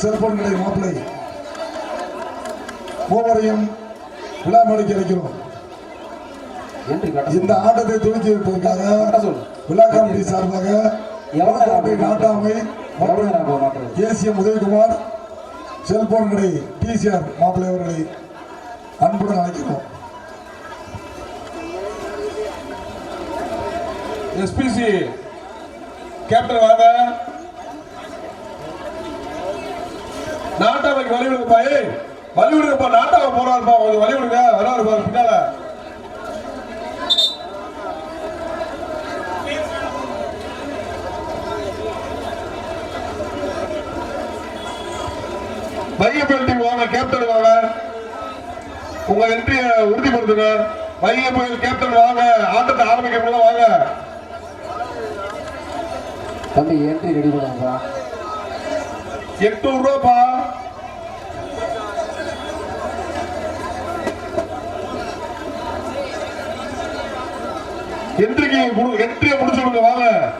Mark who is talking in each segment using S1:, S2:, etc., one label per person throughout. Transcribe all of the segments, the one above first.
S1: Cellphone கடை மாப்பிளை மூவரையும் விழா மணிக்கு அழைக்கிறோம்.
S2: என்று கட்ட
S1: இந்த ஆட்டத்தை துவக்கி வைப்பதற்காக விழா கமிட்டி சார்பாக நாட்டாமை? ஏசிஎம் உதயகுமார் செல்போன் கடை டிசிஆர் மாப்பிள்ளை அவர்களை அன்புடன் அழைக்கிறோம்.
S3: எஸ்பிசி கேப்டன் வாங்க. நாட்டாமைக்கு வழி விடுங்கப்பா ஏய் வழி விடுங்கப்பா நாட்டாவை போறாருப்பா கொஞ்சம் வழி விடுங்க வராரு பாரு பின்னால. மையப்பல் டீம் வாங்க கேப்டன் வாங்க. உங்க என்ட்ரியை உறுதிப்படுத்துங்க. மைய புயல் கேப்டன் வாங்க ஆட்டத்தை ஆரம்பிக்க வாங்க.
S2: தம்பி என்ட்ரி ரெடி பண்ணுங்கப்பா
S3: எட்நூறு ரூபாப்பா. என்ட்ரிக்கு என்ட்ரியை முடிச்சுடுங்க வாங்க.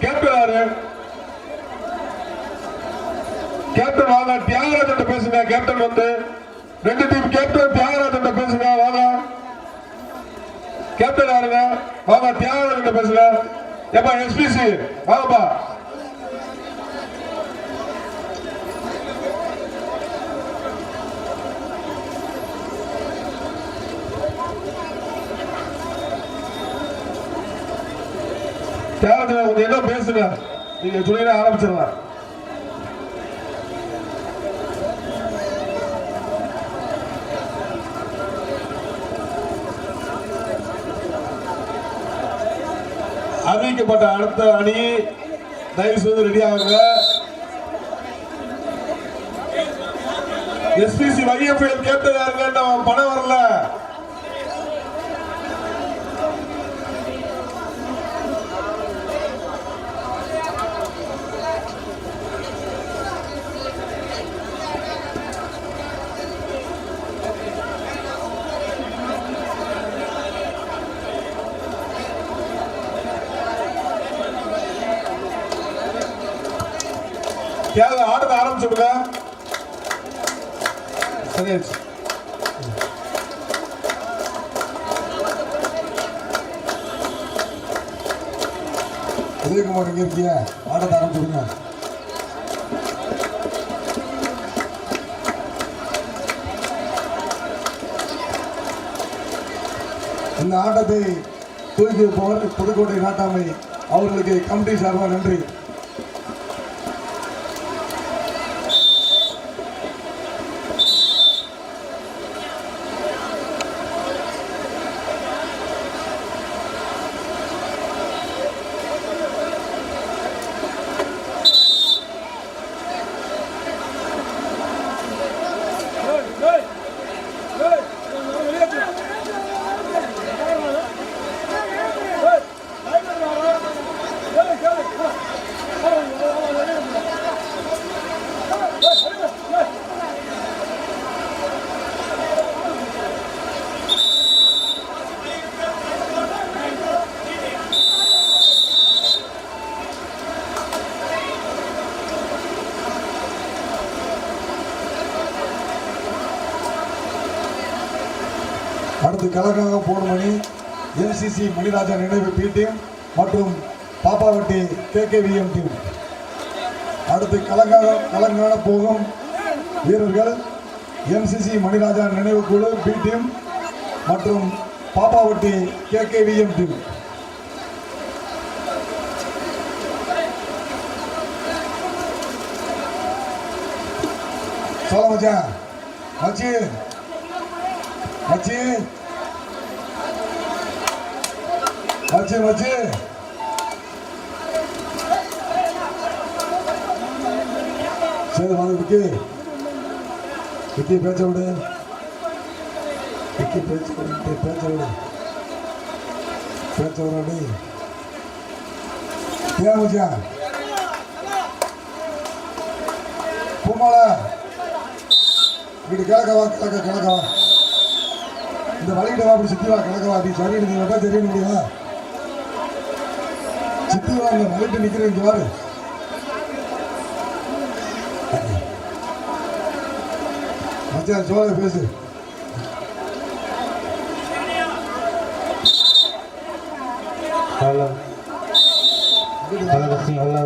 S3: கேப்டன் யாரு? கேப்டன் வாங்க தியாகராஜன் பேசுங்க. கேப்டன் வந்து ரெண்டு டீம் கேப்டன் தியாகராஜன் பேசுங்க வாங்க. கேப்டன் யாருங்க? வாங்க தியாகராஜன் பேசுங்க. ஏப்பா எஸ்பிசி வாங்கப்பா. தியாகராஜன் கொஞ்சம் என்ன பேசுங்க. நீங்க சொன்னீங்கன்னா ஆரம்பிச்சிடலாம். அறிவிக்கப்பட்ட அடுத்த அணி தயவு செய்து ரெடி ஆகுங்க. எஸ்பிசி வைஎஃப் கேட்டதா இருக்க பணம் வரல. யாரு ஆட்டத்தை ஆரம்பிச்சுடுங்க? சரியாச்சு
S1: உதயகுமார் இங்க இருக்கியா ஆட்டத்தை ஆரம்பிச்சுடுங்க. இந்த ஆட்டத்தை தூக்கி வைப்பவர் புதுக்கோட்டை நாட்டாமை. அவர்களுக்கு கமிட்டி சார்பாக நன்றி. அடுத்து கலக்காக மணி என்சிசி மணிராஜா நினைவு பி டீம் மற்றும் பாப்பாவட்டி கேகேவிஎம் டீம் அடுத்து கலங்காக கலங்கான போகும் வீரர்கள் எம்சிசி மணிராஜா நினைவு குழு பி டீம் மற்றும் பாப்பாவட்டி கேகேவிஎம் டீம் சொல்ல மச்சான் மச்சி மச்சி. வச்சு வச்சு சரி வாங்க விக்கி. விக்கி பேச்ச விடு. விக்கி பேச்சு விடு பேச்ச விடு. பேச்ச விடாடி ஏன் மச்சான் பூமாலா. இப்படி கிழக்கவா கிழக்க கிழக்கவா இந்த வழிகிட்ட வா அப்படி சுற்றி வா கிழக்கவா அப்படி சரி நீங்க மட்டும் தெரிய முடியுமா சித்தி வாங்க ரைட்டு நிற்கிறேன் பாரு மச்சான் சோழ பேசு.
S2: ஹலோ. ஹலோ ஹலோ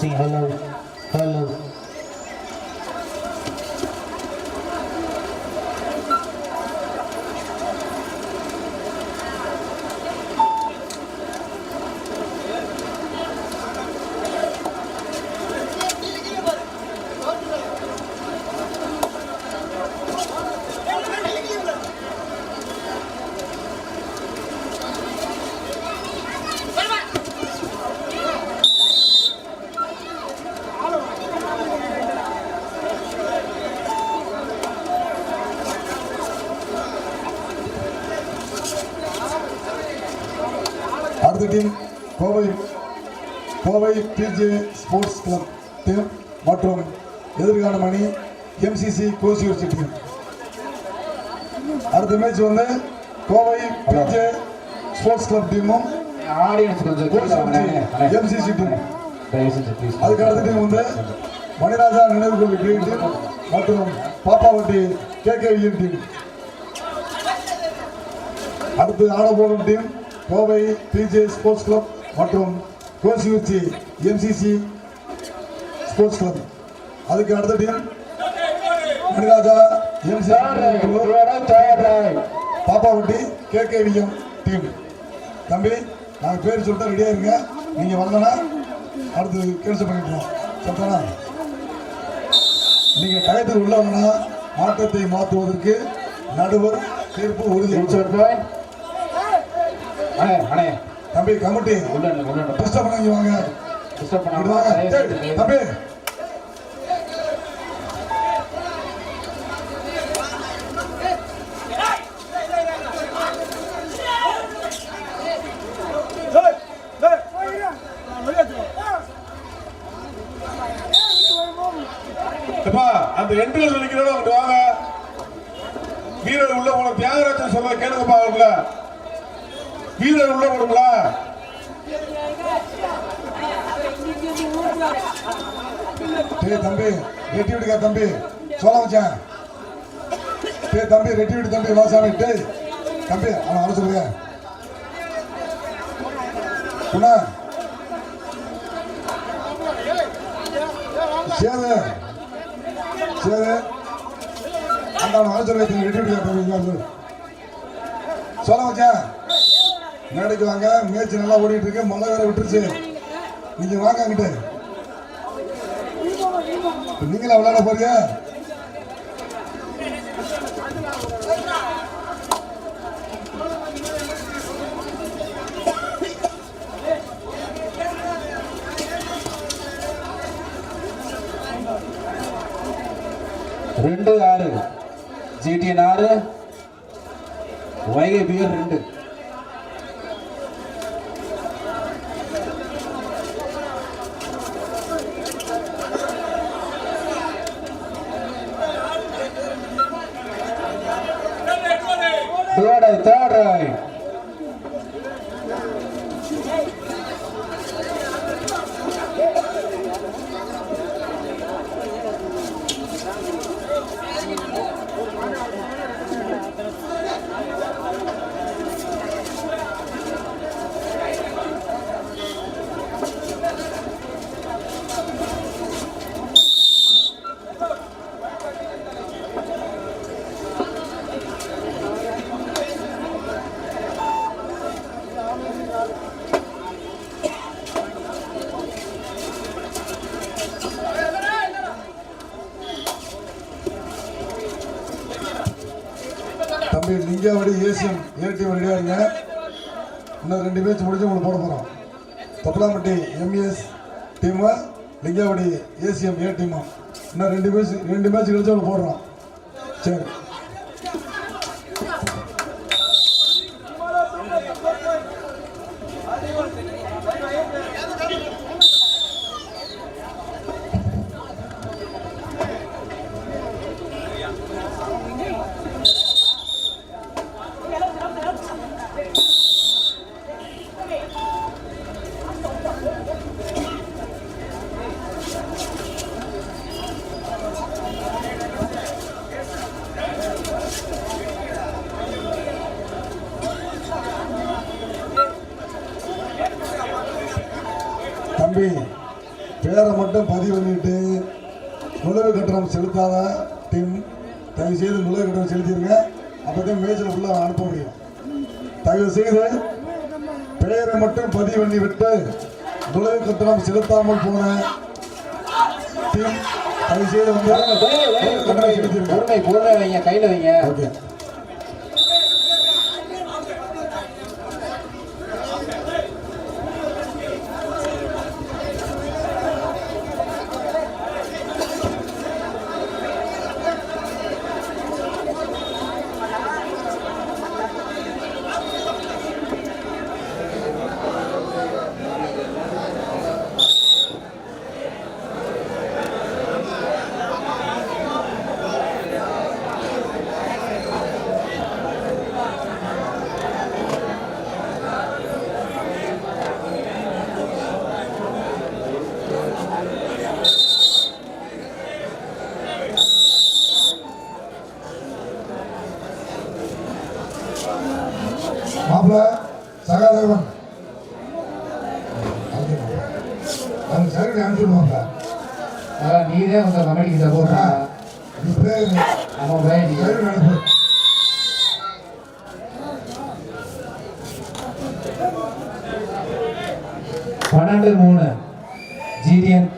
S2: ஹலோ ரசி ஹலோ ஹலோ
S1: அடுத்த team Kovai Kovai PJ sports club team மற்றும் எதிர்காலம் அணி எம்சிசி கோசியூர்சி டீம் அடுத்த மேட்ச் வந்து கோவை பிஜே ஸ்போர்ட்ஸ் கிளப் டீமும்
S2: ஆடியன்ஸ் கொஞ்சம்
S1: எம்சிசி டீம். அதுக்கு அடுத்த டீம் வந்து மணிராஜா நினைவு கோவில் கிரீன் டீம் மற்றும் பாப்பாவட்டி கேகேவிஎன் டீம். அடுத்து ஆட போடும் team Kovai PJ sports club மற்றும் கோசியூச்சி எம்சிசி ஸ்போர்ட்ஸ் கிளப் அதுக்கு அடுத்த team Maniraja MC Pappavatti KKVM team தம்பி நாங்கள் பேர் சொல்லிட்டு ரெடியாக இருங்க. நீங்கள் வரலன்னா அடுத்து கேன்சல் பண்ணிக்கலாம். சரிதானா நீங்கள் டயத்துக்கு உள்ளவங்கன்னா ஆட்டத்தை மாற்றுவதற்கு நடுவர் தீர்ப்பு உறுதி.
S2: அண்ணே அண்ணே.
S1: தம்பி கமிட்டி. டிஸ்டர்ப் பண்ணி வாங்க
S2: டிஸ்டர்ப்
S1: தம்பி.
S3: அந்த என்ட்ரன்ஸ் நிக்கிறோம் அங்கிட்டு வாங்க. வீரர் உள்ள போன தியாகராஜன் சொல்ல கேளுங்கப்பா அவங்கள வீரர் உள்ள போடுங்களா?
S1: டேய் தம்பி ரெட்டி விடுக்கா தம்பி. சொல்ல வச்சேன் டேய் தம்பி ரெட்டி விடு தம்பி வாசாமி. டேய் தம்பி அவன் வர சொல்லுங்க. குணா. சேது சேது அந்த அவன் வர சொல்லி ரெட்டி விடுக்கா தம்பி சொல்லு. சொல்ல வச்சேன் மேடைக்கு வாங்க. மேட்ச் நல்லா ஓடிட்டு இருக்கு. மழை வேற விட்டுருச்சு. நீங்க வாங்க அங்கிட்டு. நீங்களா விளையாட போறியா?
S2: ரெண்டு ஆறு. ஜிடிஎன் ஆறு. வைகை பியர் ரெண்டு. então
S1: தம்பி லிங்காவடி ஏசியம் ஏடிஎம் ரெடியாக இன்னும் ரெண்டு மேட்ச் முடிஞ்சு உங்களுக்கு போட போகிறோம் Thoppalampatti MES team Lingavadi ACM A டீமும் இன்னும் ரெண்டு மேட்ச் ரெண்டு மேட்ச் கழிச்சு உங்களுக்கு போடுறோம். சரி. தம்பி பேரை மட்டும் பதிவு பண்ணிட்டு நுழைவு கட்டணம் செலுத்தாத டீம் தயவு செய்து நுழைவு கட்டணம் செலுத்திடுங்க அப்பதான் மேட்சில் ஃபுல்லாக அனுப்ப முடியும். தயவு செய்து பெயரை மட்டும் பதிவு பண்ணி விட்டு நுழைவு கட்டணம் செலுத்தாமல் போன டீம் தயவு செய்து வந்து
S2: கையில வைங்க.
S1: மாப்பிள்ள சகாதேவன் அவங்க சரி அனுப்பிச்சுடுவாங்க
S2: அதான் நீதே உங்க கமெடிக்கு சப்போர்ட்டா நம்ம
S1: சரி அனுப்பு.
S2: பன்னெண்டு மூணு. ஜிடிஎன்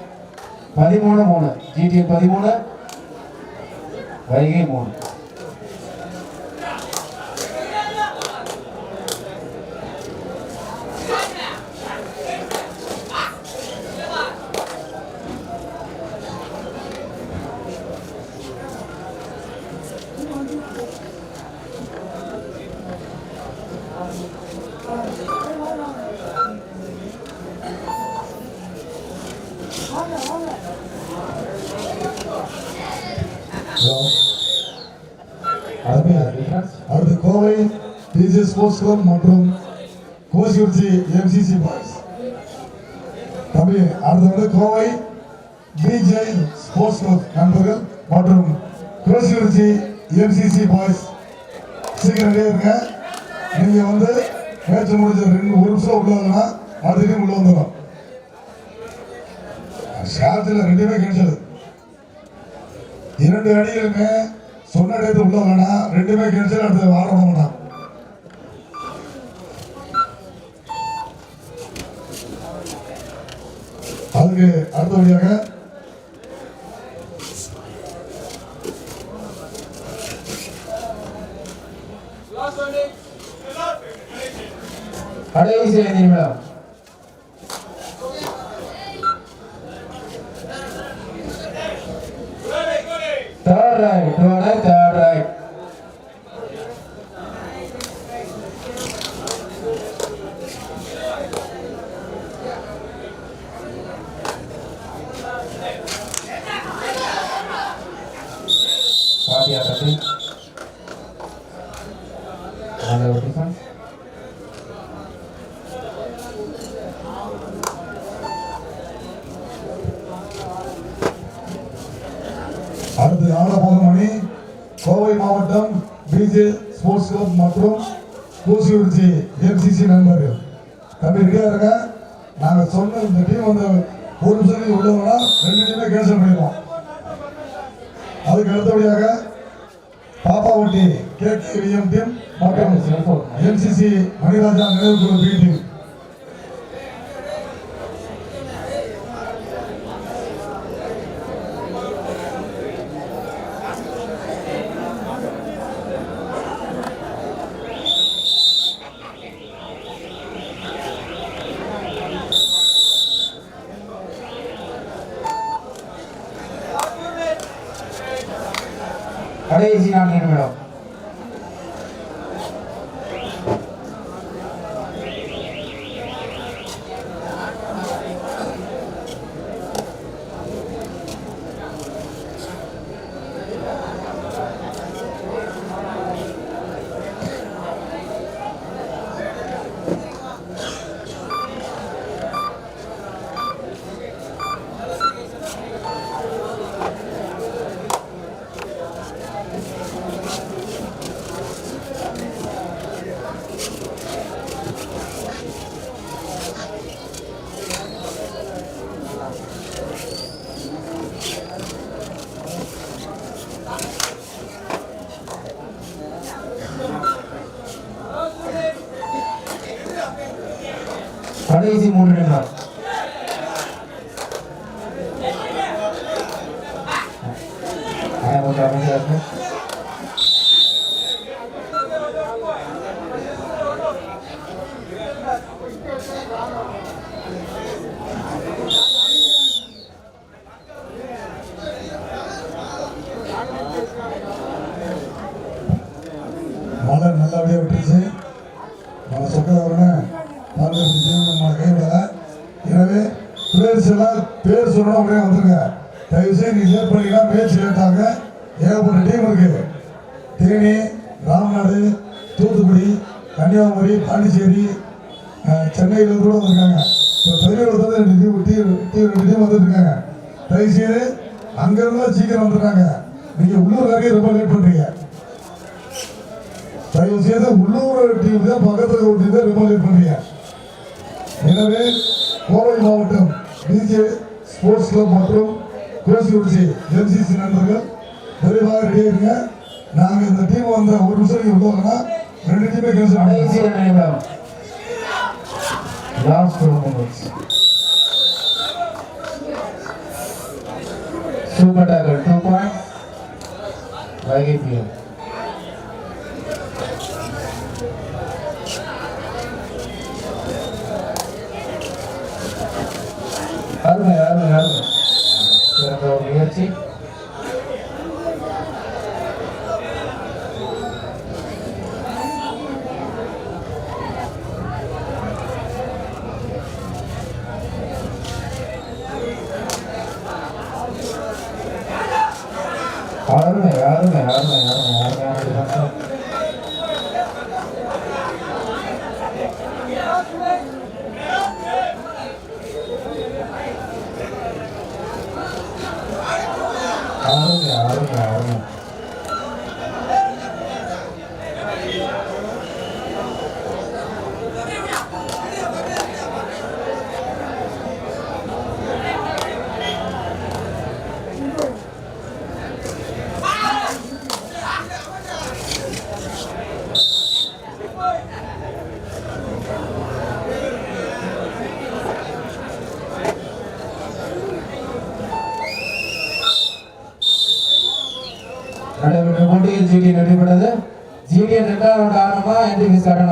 S2: பதிமூணு மூணு. ஜிடிஎன் பதிமூணு. வைகை மூணு
S1: ஹலோ அடுத்து அடுத்து கோவை டிஜி ஸ்போர்ட்ஸ் கிளப் மற்றும் கோசிக்குறிச்சி எம்சிசி பாய்ஸ் தம்பி அடுத்து கோவை பிஜே ஸ்போர்ட்ஸ் கிளப் நண்பர்கள் மற்றும் கோசிக்குறிச்சி எம்சிசி பாய்ஸ் சீக்கிரம் இருங்க. நீங்கள் வந்து பேச்சு முடிஞ்ச ரெண்டு ஒரு நிமிஷம் உள்ளதுன்னா வரலாம் உள்ள வந்துடும் ஷார்ட்டில் ரெண்டுமே கிடைச்சது. இரண்டு அணிகளுமே சொன்ன இடத்து உள்ள வேணாம் ரெண்டுமே கிடைச்சது அடுத்து வாரம் வேணாம் அதுக்கு அடுத்தபடியாக
S2: கடைசி நிமிடம் third right third third right பாட்டியா கட்டி அந்த ஒரு டிஃபன்
S1: அடுத்து கோவை மாவட்டம் பிஜே ஸ்போர்ட்ஸ் கிளப் மற்றும் கூசிக்குறிச்சி எம்சிசி நண்பர்கள். தம்பி இருக்க நாங்கள் சொன்ன இந்த டீம் வந்து ஒரு நிமிஷத்துக்கு உள்ளவங்கன்னா ரெண்டு டீமே கேன்சல் பண்ணிடுவோம். அதுக்கு அடுத்தபடியாக பாப்பாவட்டி கேகேவிஎம் டீம் மற்றும் எம்சிசி மணிராஜா நினைவுக்குழு பி டீம்
S2: கடைசி நான்கு நிமிடம் கடைசி மூன்று நிமிடம் ஆ, கொஞ்சம் அமைதியா இருங்க.
S1: மழை நல்லபடியாக விட்டுருச்சு மழை சொக்கதவரனே நல்ல மழை கைவிடல எனவே பேர்ஸ் எல்லாம் பேர் வந்துருங்க தயவு செய்து நீ லேட் பண்ணிக்கலாம் மேட்ச் லேட்டாங்க ஏகப்பட்ட டீம் இருக்கு. தேனி ராம்நாடு தூத்துக்குடி கன்னியாகுமரி பாண்டிச்சேரி சென்னையில் கூட வந்திருக்காங்க. இப்போ பெரியவர்கள் வந்து ரெண்டு டீம் டீம் டீம் ரெண்டு டீம் வந்துருக்காங்க. தயவு செய்து சீக்கிரம் வந்துருக்காங்க நீங்கள் உள்ளூர்காரே ரொம்ப லேட் பண்ணுறீங்க தயவு செய்து உள்ளூர் டீம் தான் பக்கத்தில் ஒரு டீம் தான் ரொம்ப லேட் பண்ணுறீங்க எனவே கோவை மாவட்டம் பிஜே ஸ்போர்ட்ஸ் கிளப் மற்றும் கோசியூர்சி எம்சிசி நண்பர்கள் விரைவாக ரெடி ஆயிருங்க நாங்கள் இந்த டீம் வந்த ஒரு நிமிஷம் உள்ளவங்கன்னா ரெண்டு டீமே cancel
S2: last two minutes super tackle two point Vaigai PM அருமை அருமை அருமை சிறந்த ஒரு முயற்சி அருமை அருமை அருமை அருமை அருமையான defense. அருமை அருமை அருமை நடைபெற்ற போட்டியில் ஜிடிஎன் வெற்றி பெற்றது ஜிடிஎன்